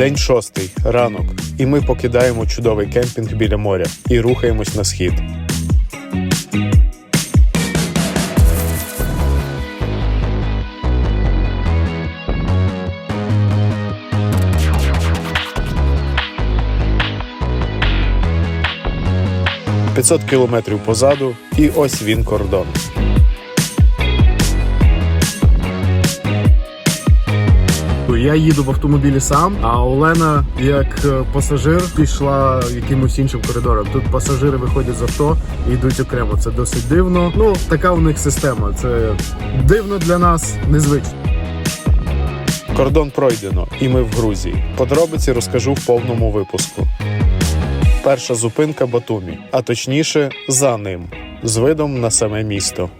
День шостий, ранок, і ми покидаємо чудовий кемпінг біля моря і рухаємось на схід. «500 кілометрів позаду, і ось він кордон. Я їду в автомобілі сам, а Олена, як е, пасажир, пішла якимось іншим коридором. Тут пасажири виходять з авто і йдуть окремо. Це досить дивно. Ну, така у них система. Це дивно для нас, незвично. Кордон пройдено, і ми в Грузії. Подробиці розкажу в повному випуску. Перша зупинка Батумі, а точніше за ним, з видом на саме місто.